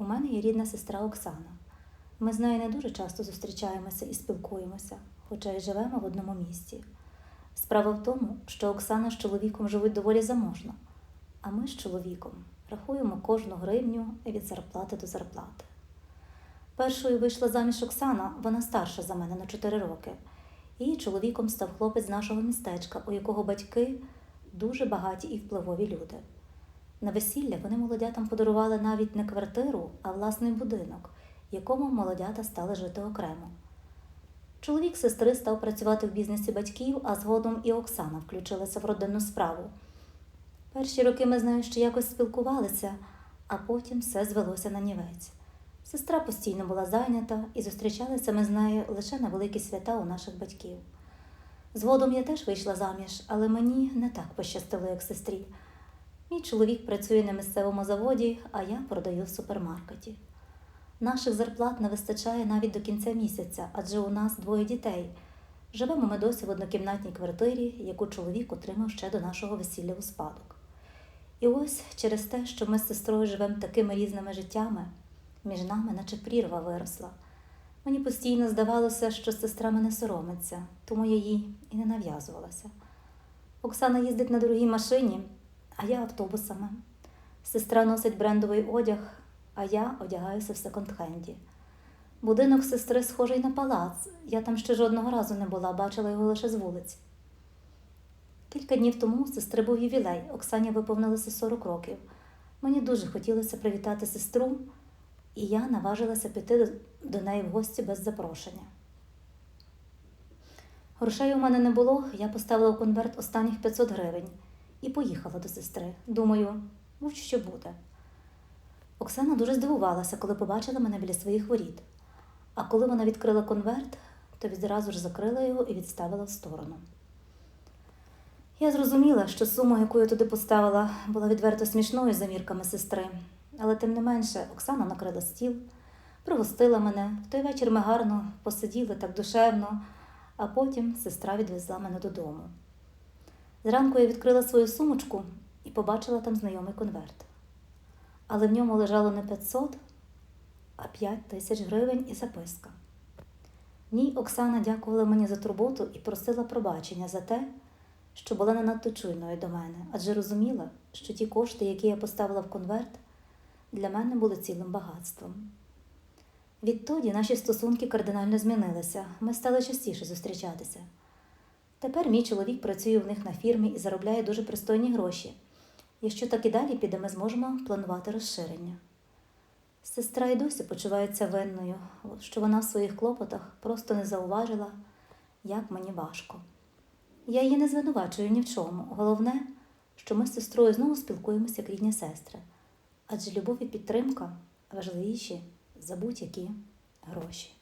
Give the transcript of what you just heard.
У мене є рідна сестра Оксана. Ми з нею не дуже часто зустрічаємося і спілкуємося, хоча й живемо в одному місті. Справа в тому, що Оксана з чоловіком живуть доволі заможно, а ми з чоловіком рахуємо кожну гривню від зарплати до зарплати. Першою вийшла заміж Оксана, вона старша за мене на 4 роки. Її чоловіком став хлопець нашого містечка, у якого батьки дуже багаті і впливові люди. На весілля вони молодятам подарували навіть не квартиру, а власний будинок, в якому молодята стали жити окремо. Чоловік сестри став працювати в бізнесі батьків, а згодом і Оксана включилася в родинну справу. Перші роки ми з нею ще якось спілкувалися, а потім все звелося на нівець. Сестра постійно була зайнята і зустрічалися ми з нею лише на великі свята у наших батьків. Згодом я теж вийшла заміж, але мені не так пощастило, як сестрі. Мій чоловік працює на місцевому заводі, а я продаю в супермаркеті. Наших зарплат не вистачає навіть до кінця місяця, адже у нас двоє дітей. Живемо ми досі в однокімнатній квартирі, яку чоловік отримав ще до нашого весілля у спадок. І ось через те, що ми з сестрою живемо такими різними життями, між нами наче прірва виросла. Мені постійно здавалося, що сестра мене соромиться, тому я їй і не нав'язувалася. Оксана їздить на дорогій машині, а я автобусами. Сестра носить брендовий одяг, а я одягаюся в секонд-хенді. Будинок сестри схожий на палац. Я там ще жодного разу не була, бачила його лише з вулиць. Кілька днів тому у сестри був ювілей. Оксані виповнилося 40 років. Мені дуже хотілося привітати сестру, і я наважилася піти до- неї в гості без запрошення. Грошей у мене не було, я поставила в конверт останніх 500 гривень і поїхала до сестри. Думаю, будь що буде. Оксана дуже здивувалася, коли побачила мене біля своїх воріт. А коли вона відкрила конверт, то відразу ж закрила його і відставила в сторону. Я зрозуміла, що сума, яку я туди поставила, була відверто смішною за мірками сестри. Але тим не менше Оксана накрила стіл, пригостила мене. В той вечір ми гарно посиділи так душевно, а потім сестра відвезла мене додому. Зранку я відкрила свою сумочку і побачила там знайомий конверт. Але в ньому лежало не 500, а 5 тисяч гривень і записка. В ній Оксана дякувала мені за турботу і просила пробачення за те, що була не надто чуйною до мене, адже розуміла, що ті кошти, які я поставила в конверт, для мене були цілим багатством. Відтоді наші стосунки кардинально змінилися, ми стали частіше зустрічатися. Тепер мій чоловік працює в них на фірмі і заробляє дуже пристойні гроші. Якщо так і далі піде, ми зможемо планувати розширення. Сестра й досі почувається винною, що вона в своїх клопотах просто не зауважила, як мені важко. Я її не звинувачую ні в чому. Головне, що ми з сестрою знову спілкуємося як рідні сестри, адже любов і підтримка важливіші за будь-які гроші.